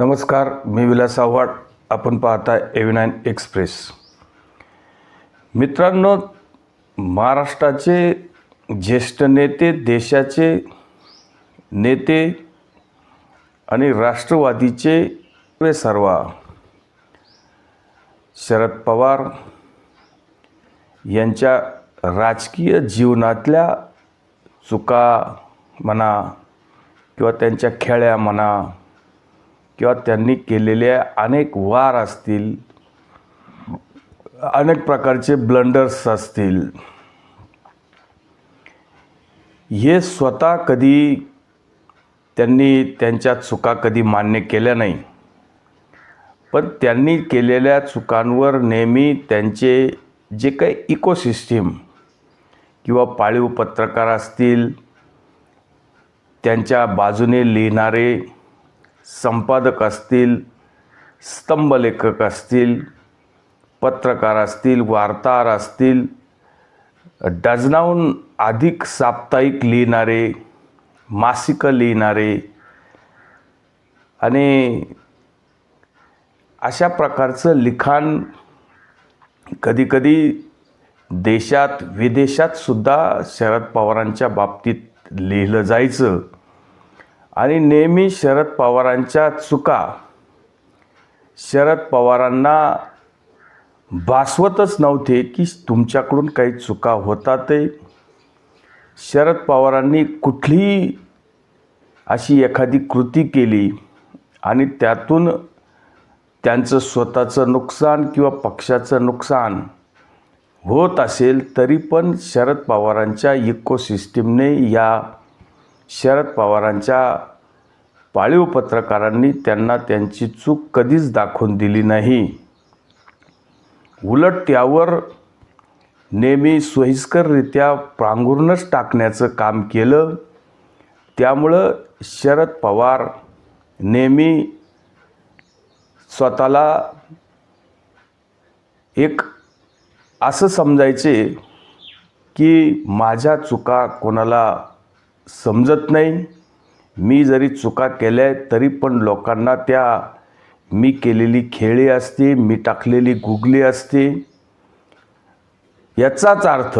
नमस्कार मी विलास आव्हाड. आपण पाहता एव्ही नाईन एक्सप्रेस मित्रांनो महाराष्ट्राचे ज्येष्ठ नेते देशाचे नेते आणि राष्ट्रवादीचे हे सर्वा. शरद पवार यांच्या राजकीय जीवनातल्या चुका म्हणा किंवा त्यांच्या खेळ्या म्हणा किंवा त्यांनी केलेले अनेक वार असतील अनेक प्रकारचे ब्लंडर्स असतील हे स्वतः कधी त्यांनी त्यांच्या चुका कधी मान्य केल्या नाही. पण त्यांनी केलेल्या चुकांवर नेहमी त्यांचे जे काही इकोसिस्टीम किंवा पाळीव पत्रकार असतील त्यांच्या बाजूने लिहिणारे संपादक असतील स्तंभलेखक असतील पत्रकार असतील वार्ताहर असतील डझनाहून अधिक साप्ताहिक लिहिणारे मासिकं लिहिणारे आणि अशा प्रकारचं लिखाण कधीकधी देशात विदेशात सुद्धा शरद पवारांच्या बाबतीत लिहिलं जायचं. आणि नेहमी शरद पवारांच्या चुका शरद पवारांना भासवतच नव्हते की तुमच्याकडून काही चुका होतात शरद पवारांनी कुठलीही अशी एखादी कृती केली आणि त्यातून त्यांचं स्वतःचं नुकसान किंवा पक्षाचं नुकसान होत असेल तरी पण शरद पवारांच्या इकोसिस्टीमने या शरद पवारांच्या पाळीव पत्रकारांनी त्यांना त्यांची चूक कधीच दाखवून दिली नाही. उलट त्यावर नेहमी सोयीस्कररित्या पांघरूनच टाकण्याचं काम केलं. त्यामुळं शरद पवार नेहमी स्वतःला एक असं समजायचे की माझ्या चुका कोणाला समजत नाही. मी जरी चुका केल्या तरी पण लोकांना त्या मी केलेली खेळी असते मी टाकलेली गुगली असते. याचाच अर्थ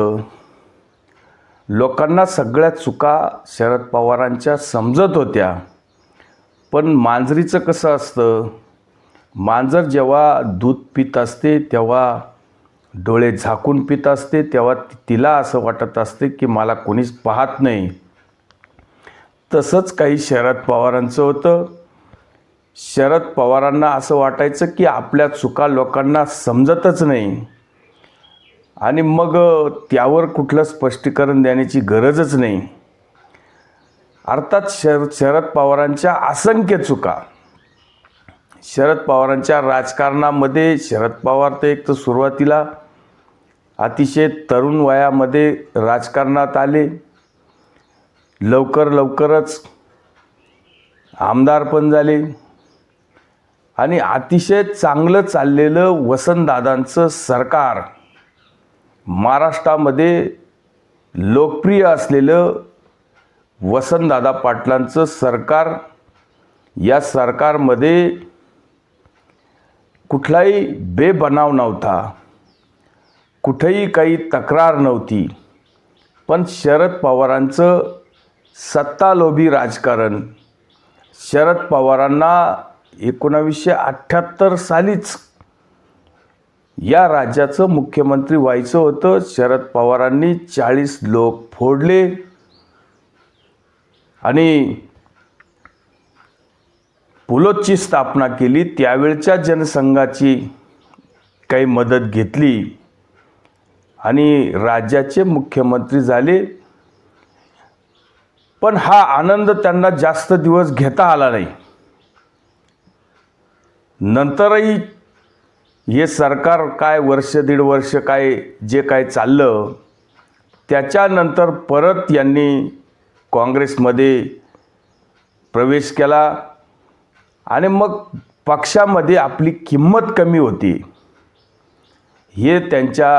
लोकांना सगळ्या चुका शरद पवारांच्या समजत होत्या. पण मांजरीचं कसं असतं? मांजर जेव्हा दूध पित असते तेव्हा डोळे झाकून पित असते तेव्हा तिला असं वाटत असते की मला कोणीच पाहत नाही. तसंच काही शरद पवारांचं होतं. शरद पवारांना असं वाटायचं की आपल्या चुका लोकांना समजतच नाही. आणि मग त्यावर कुठलं स्पष्टीकरण देण्याची गरजच नाही. अर्थात शर शरद पवारांच्या असंख्य चुका. शरद पवारांच्या राजकारणामध्ये शरद पवार तर एक तर सुरुवातीला अतिशय तरुण वयामध्ये राजकारणात आले. लवकर लवकरच आमदार पण झाले. आणि अतिशय चांगलं चाललेलं वसंतदादांचं सरकार महाराष्ट्रामध्ये लोकप्रिय असलेलं वसंतदादा पाटलांचं सरकार या सरकारमध्ये कुठलाही बेबनाव नव्हता. कुठेही काही तक्रार नव्हती. पण शरद पवारांचं सत्तालोभी राजकारण. शरद पवारांना एकोणावीसशे अठ्ठ्याहत्तर सालीच या राज्याचं मुख्यमंत्री व्हायचं होतं. शरद पवारांनी चाळीस लोक फोडले. आणि पुलोतची स्थापना केली. त्यावेळच्या जनसंघाची काही मदत घेतली. आणि राज्याचे मुख्यमंत्री झाले. पण हा आनंद त्यांना जास्त दिवस घेता आला नाही. नंतरही हे सरकार काय वर्ष दीड वर्ष काय जे काय चाललं त्याच्यानंतर परत यांनी काँग्रेसमध्ये प्रवेश केला आणि मग पक्षामध्ये आपली किंमत कमी होती. हे त्यांच्या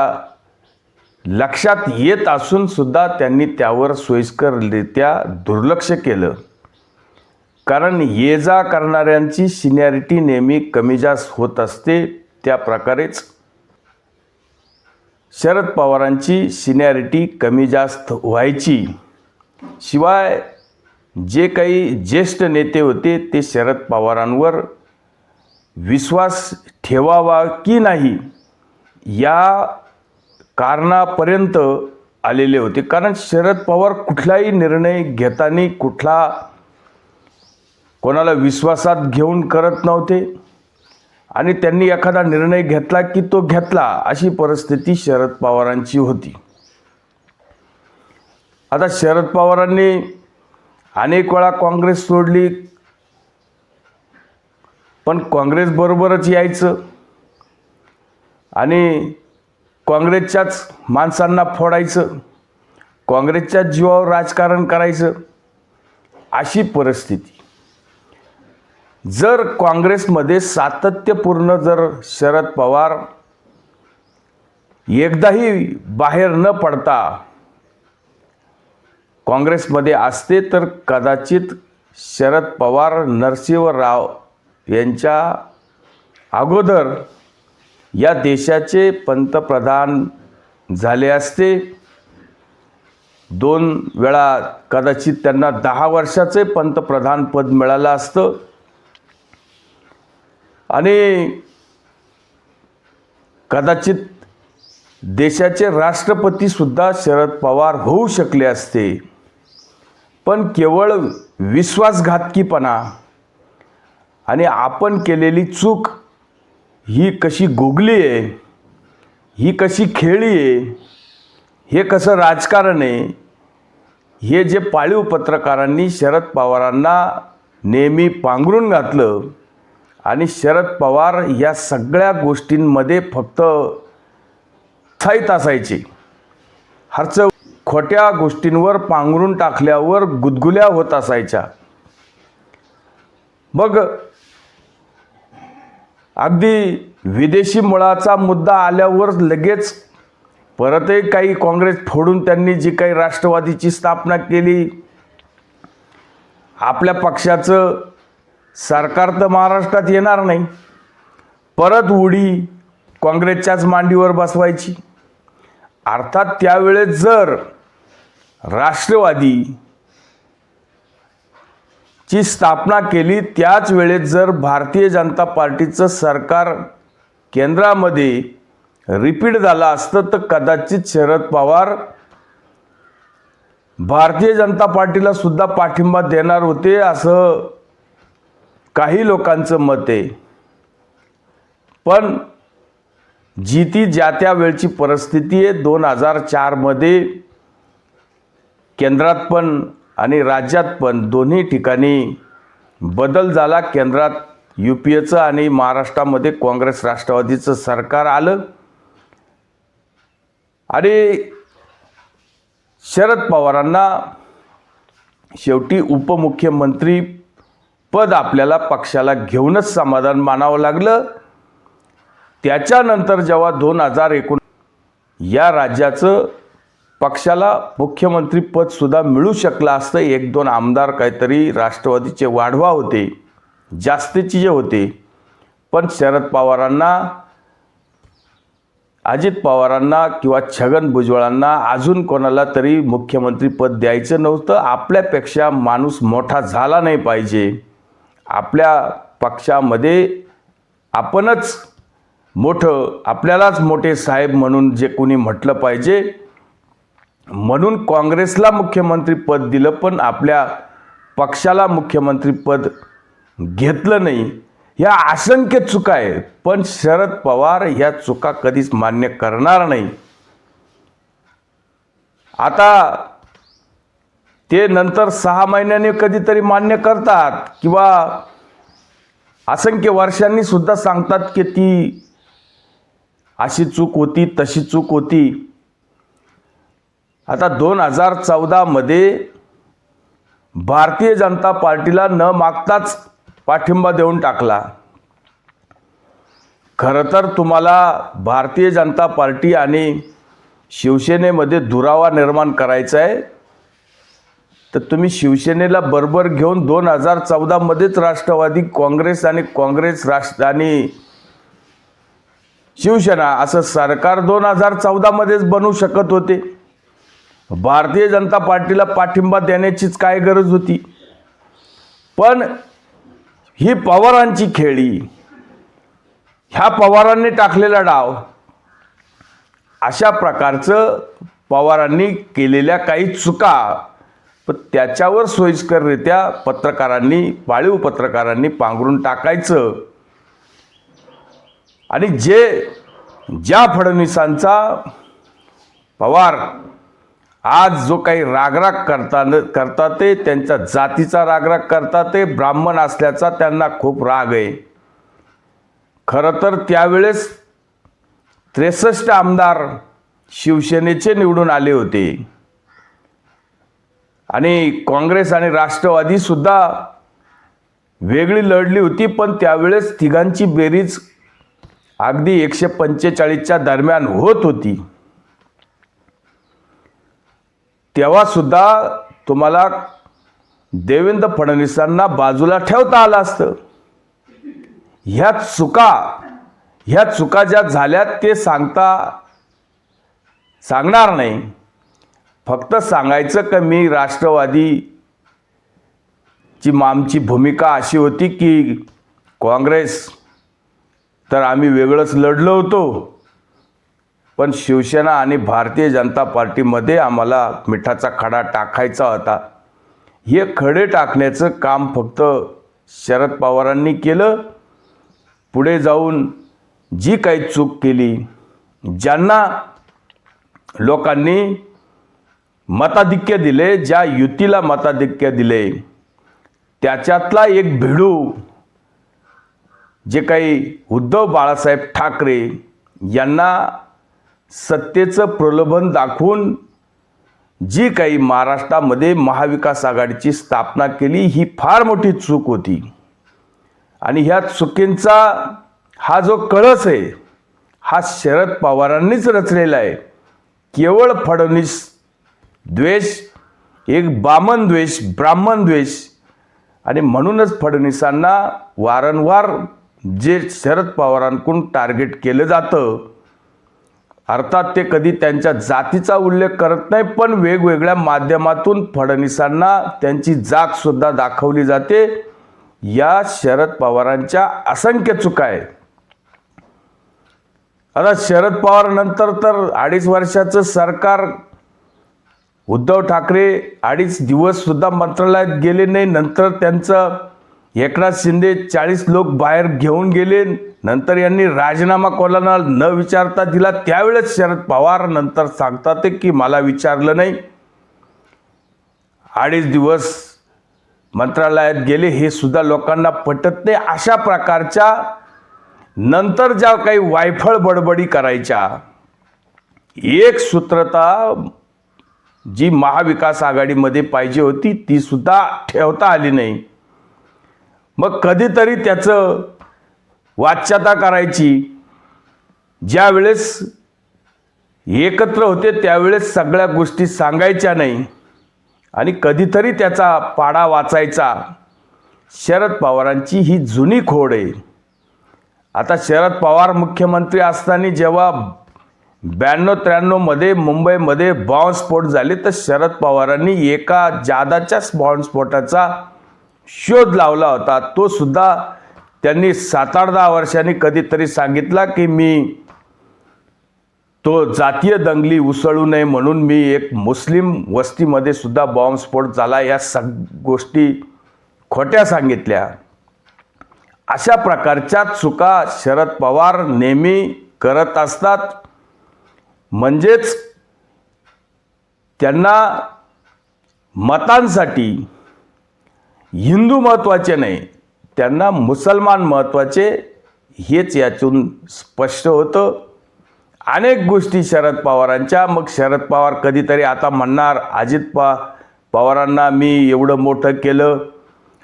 लक्षात येत असूनसुद्धा त्यांनी त्यावर सोयीस्कररित्या दुर्लक्ष केलं. कारण ये जा करणाऱ्यांची सिनियरिटी नेहमी कमी जास्त होत असते त्या प्रकारेच. शरद पवारांची सिनियरिटी कमी जास्त व्हायची. शिवाय जे काही ज्येष्ठ नेते होते ते शरद पवारांवर विश्वास ठेवावा की नाही या कारणापर्यंत आलेले होते. कारण शरद पवार कुठलाही निर्णय घेताना कुठला कोणाला विश्वासात घेऊन करत नव्हते. आणि त्यांनी एखादा निर्णय घेतला की तो घेतला अशी परिस्थिती शरद पवारांची होती. आता शरद पवारांनी अनेक वेळा काँग्रेस सोडली. पण काँग्रेसबरोबरच यायचं. आणि काँग्रेसच्याच माणसांना फोडायचं काँग्रेसच्याच जीवावर राजकारण करायचं अशी परिस्थिती. जर काँग्रेसमध्ये सातत्यपूर्ण जर शरद पवार एकदाही बाहेर न पडता काँग्रेसमध्ये असते तर कदाचित शरद पवार नरसिंह राव यांच्या अगोदर या देशाचे पंतप्रधान झाले असते. दोन वेळा कदाचित त्यांना दहा वर्षाचे पंतप्रधान पद मिळालं असतं. आणि कदाचित देशाचे राष्ट्रपतीसुद्धा शरद पवार होऊ शकले असते. पण केवळ विश्वासघातकीपणा आणि आपण केलेली चूक ही कशी गोगली आहे ही कशी खेळी आहे हे कसं राजकारण आहे हे जे पाळीव पत्रकारांनी शरद पवारांना नेहमी पांघरून घातलं आणि शरद पवार या सगळ्या गोष्टींमध्ये फक्त थाईत असायचे. हरच खोट्या गोष्टींवर पांघरून टाकल्यावर गुदगुल्या होत असायच्या. मग अगदी विदेशी मुळाचा मुद्दा आल्यावर लगेच परतही काही काँग्रेस फोडून त्यांनी जी काही राष्ट्रवादीची स्थापना केली आपल्या पक्षाचं सरकार तर महाराष्ट्रात येणार नाही. परत उडी काँग्रेसच्याच मांडीवर बसवायची. अर्थात त्यावेळेस जर राष्ट्रवादी ची स्थापना केली त्याच वेळेत जर भारतीय जनता पार्टीचं सरकार केंद्रामध्ये रिपीट झालं असतं तर कदाचित शरद पवार भारतीय जनता पार्टीला सुद्धा पाठिंबा देणार होते असं काही लोकांचं मत आहे. पण जी ती ज्या त्या वेळची परिस्थिती आहे दोन हजार चारमध्ये केंद्रात पण आणि राज्यात पण दोन्ही ठिकाणी बदल झाला. केंद्रात यू पी एचं आणि महाराष्ट्रामध्ये काँग्रेस राष्ट्रवादीचं सरकार आलं. आणि शरद पवारांना शेवटी उपमुख्यमंत्री पद आपल्याला पक्षाला घेऊनच समाधान मानावं लागलं. त्याच्यानंतर जेव्हा दोन हजार एकोण या राज्याचं पक्षाला मुख्यमंत्रीपदसुद्धा मिळू शकलं असतं. एक दोन आमदार काहीतरी राष्ट्रवादीचे वाढवा होते जास्तीचे जे होते. पण शरद पवारांना अजित पवारांना किंवा छगन भुजबळांना अजून कोणाला तरी मुख्यमंत्रीपद द्यायचं नव्हतं. आपल्यापेक्षा माणूस मोठा झाला नाही पाहिजे. आपल्या पक्षामध्ये आपणच मोठं आपल्यालाच मोठे साहेब म्हणून जे कोणी म्हटलं पाहिजे म्हणून काँग्रेसला मुख्यमंत्रीपद दिलं पण आपल्या पक्षाला मुख्यमंत्रीपद घेतलं नाही. ह्या असंख्य चुका आहेत पण शरद पवार ह्या चुका कधीच मान्य करणार नाही. आता ते नंतर सहा महिन्याने कधीतरी मान्य करतात किंवा असंख्य वर्षांनी सुद्धा सांगतात की ती अशी चूक होती तशी चूक होती. आता दोन हजार चौदामध्ये भारतीय जनता पार्टीला न मागताच पाठिंबा देऊन टाकला. खरं तर तुम्हाला भारतीय जनता पार्टी आणि शिवसेनेमध्ये दुरावा निर्माण करायचा आहे. तर तुम्ही शिवसेनेला बरोबर घेऊन दोन हजार चौदामध्येच राष्ट्रवादी काँग्रेस आणि काँग्रेस राष्ट्र आणि शिवसेना असं सरकार दोन हजार चौदामध्येच बनू शकत होते. भारतीय जनता पार्टीला पाठिंबा देण्याचीच काय गरज होती? पण ही पवारांची खेळी ह्या पवारांनी टाकलेला डाव अशा प्रकारचं पवारांनी केलेल्या काही चुका पण त्याच्यावर सोयीस्कररित्या पत्रकारांनी पाळीव पत्रकारांनी पांघरून टाकायचं. आणि जे ज्या फडणवीसांचा पवार आज जो काही रागराग करता करता ते त्यांच्या जातीचा रागराग करता ते ब्राह्मण असल्याचा त्यांना खूप राग आहे. खरं तर त्यावेळेस त्रेसष्ट आमदार शिवसेनेचे निवडून आले होते. आणि काँग्रेस आणि राष्ट्रवादी सुद्धा वेगळी लढली होती पण त्यावेळेस तिघांची बेरीज अगदी एकशे पंचेचाळीसच्या दरम्यान होत होती. तेव्हासुद्धा तुम्हाला देवेंद्र फडणवीसांना बाजूला ठेवता आलं असतं. ह्या चुका ह्या चुका ज्या झाल्यात ते सांगता सांगणार नाही. फक्त सांगायचं का मी राष्ट्रवादीची आमची भूमिका अशी होती की काँग्रेस तर आम्ही वेगळंच लढलो होतो. पण शिवसेना आणि भारतीय जनता पार्टीमध्ये आम्हाला मिठाचा खडा टाकायचा होता. हे खडे टाकण्याचं काम फक्त शरद पवारांनी केलं. पुढे जाऊन जी काही चूक केली ज्यांना लोकांनी मताधिक्य दिले ज्या युतीला मताधिक्य दिले त्याच्यातला एक भिडू जे काही उद्धव बाळासाहेब ठाकरे यांना सत्तेचं प्रलोभन दाखवून जी काही महाराष्ट्रामध्ये महाविकास आघाडीची स्थापना केली ही फार मोठी चूक होती. आणि ह्या चुकींचा हा जो कळस आहे हा शरद पवारांनीच रचलेला आहे. केवळ फडणवीस द्वेष एक बामन द्वेष ब्राह्मण द्वेष आणि म्हणूनच फडणवीसांना वारंवार जे शरद पवारांकडून टार्गेट केलं जातं अर्थात ते कधी त्यांच्या जातीचा उल्लेख करत नाही पण वेगवेगळ्या माध्यमातून फडणवीसांना त्यांची जातसुद्धा दाखवली जाते. या शरद पवारांच्या असंख्य चुका आहे आता शरद पवार नंतर तर अडीच वर्षाचं सरकार उद्धव ठाकरे अडीच दिवससुद्धा मंत्रालयात गेले नाही नंतर त्यांचं एकनाथ शिंदे चाळीस लोक बाहेर घेऊन गेले. नंतर यांनी राजीनामा कोणाला न विचारता दिला त्यावेळेस शरद पवार नंतर सांगतात की मला विचारलं नाही. अडीच दिवस मंत्रालयात गेले हे सुद्धा लोकांना पटत नाही. अशा प्रकारच्या नंतर ज्या काही वायफळ बडबडी करायच्या एक सूत्रता जी महाविकास आघाडीमध्ये पाहिजे होती ती सुद्धा ठेवता आली नाही. मग कधीतरी त्याचं वाच्यता करायची. ज्यावेळेस एकत्र होते त्यावेळेस सगळ्या गोष्टी सांगायच्या नाही. आणि कधीतरी त्याचा पाडा वाचायचा. शरद पवारांची ही जुनी खोड आहे. आता शरद पवार मुख्यमंत्री असताना जेव्हा ब्याण्णव त्र्याण्णवमध्ये मुंबईमध्ये बॉम्बस्फोट झाले तर शरद पवारांनी एका जादाच्याच बॉम्बस्फोटाचा शोध लावला होता. तो सुद्धा त्यांनी सात आठ दहा वर्षांनी कधीतरी सांगितला की मी तो जातीय दंगली उसळू नये म्हणून मी एक मुस्लिम वस्तीमध्ये सुद्धा बॉम्बस्फोट झाला. या सग गोष्टी खोट्या सांगितल्या. अशा प्रकारच्या चुका शरद पवार नेहमी करत असतात. म्हणजेच त्यांना मतांसाठी हिंदू महत्त्वाचे नाही. त्यांना मुसलमान महत्त्वाचे हेच यातून स्पष्ट होतं. अनेक गोष्टी शरद पवारांच्या मग शरद पवार कधीतरी आता म्हणणार अजित पा पवारांना मी एवढं मोठं केलं.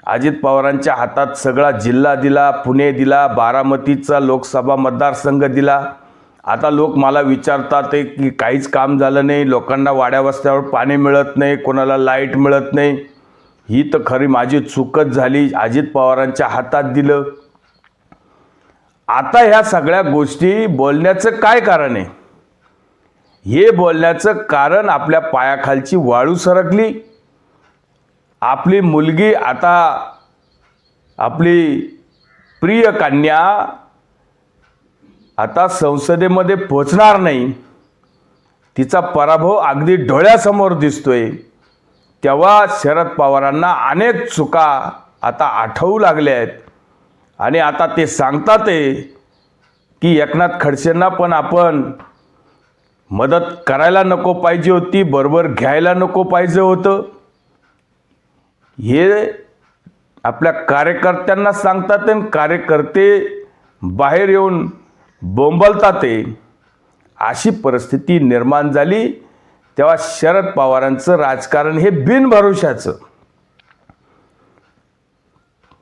अजित पवारांच्या हातात सगळा जिल्हा दिला पुणे दिला बारामतीचा लोकसभा मतदारसंघ दिला. आता लोक मला विचारतात की काहीच काम झालं नाही लोकांना वाड्या वस्त्यावर पाणी मिळत नाही कोणाला लाइट मिळत नाही. ही तर खरी माझी चुकच झाली. अजित पवारांच्या हातात दिलं. आता ह्या सगळ्या गोष्टी बोलण्याचं काय कारण आहे? हे बोलण्याचं कारण आपल्या पायाखालची वाळू सरकली. आपली मुलगी आता आपली प्रिय कन्या आता संसदेमध्ये पोचणार नाही. तिचा पराभव अगदी डोळ्यासमोर दिसतोय. तेव्हा शरद पवारांना अनेक चुका आता आठवू लागल्या आहेत. आणि आता ते सांगतात आहे की एकनाथ खडसेंना पण आपण मदत करायला नको पाहिजे होती बरोबर घ्यायला नको पाहिजे होतं. हे आपल्या कार्यकर्त्यांना सांगतात आणि कार्यकर्ते बाहेर येऊन बोंबलतात अशी परिस्थिती निर्माण झाली. तेव्हा शरद पवारांचं राजकारण हे बिनभरोशाचं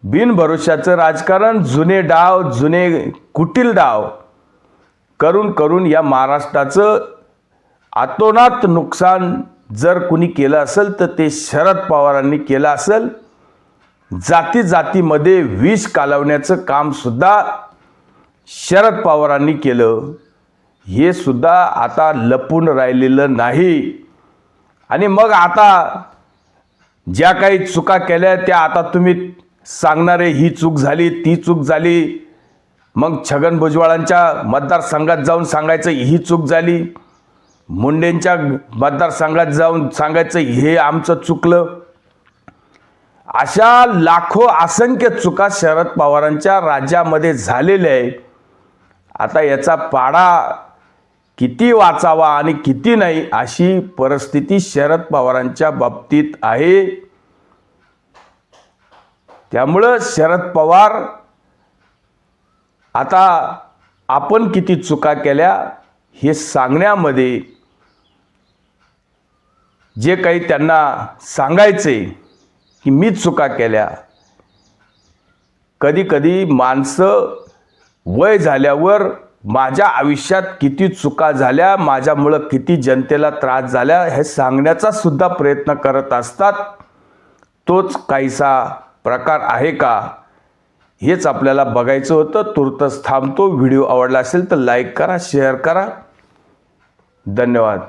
बिनभरोशाचं राजकारण जुने डाव जुने कुटील डाव करून करून या महाराष्ट्राचं आतोनात नुकसान जर कुणी केलं असेल तर ते शरद पवारांनी केलं असेल. जाती जातीमध्ये विष कालवण्याचं कामसुद्धा शरद पवारांनी केलं. हे सुद्धा आता लपून राहिलेलं नाही. आणि मग आता ज्या काही चुका केल्या त्या आता तुम्ही सांगणारे ही चूक झाली ती चूक झाली. मग छगन भुजबळांच्या मतदारसंघात जाऊन सांगायचं ही चूक झाली. मुंडेंच्या मतदारसंघात जाऊन सांगायचं हे आमचं चुकलं. अशा लाखो असंख्य चुका शरद पवारांच्या राज्यामध्ये झालेल्या आहे आता याचा पाडा किती वाचावा आणि किती नाही अशी परिस्थिती शरद पवारांच्या बाबतीत आहे. त्यामुळं शरद पवार आता आपण किती चुका केल्या हे सांगण्यामध्ये जे काही त्यांना सांगायचे की मी चुका केल्या कधी कधी माणसं वय झाल्यावर माझ्या आयुष्यात किती चुका झाल्या माझ्यामुळं किती जनतेला त्रास झाल्या हे सांगण्याचा सुद्धा प्रयत्न करत असतात. तोच काहीसा प्रकार आहे का? हेच आपल्याला बघायचं होतं. तुर्तच थांबतो. व्हिडिओ आवडला असेल तर लाईक करा शेअर करा. धन्यवाद.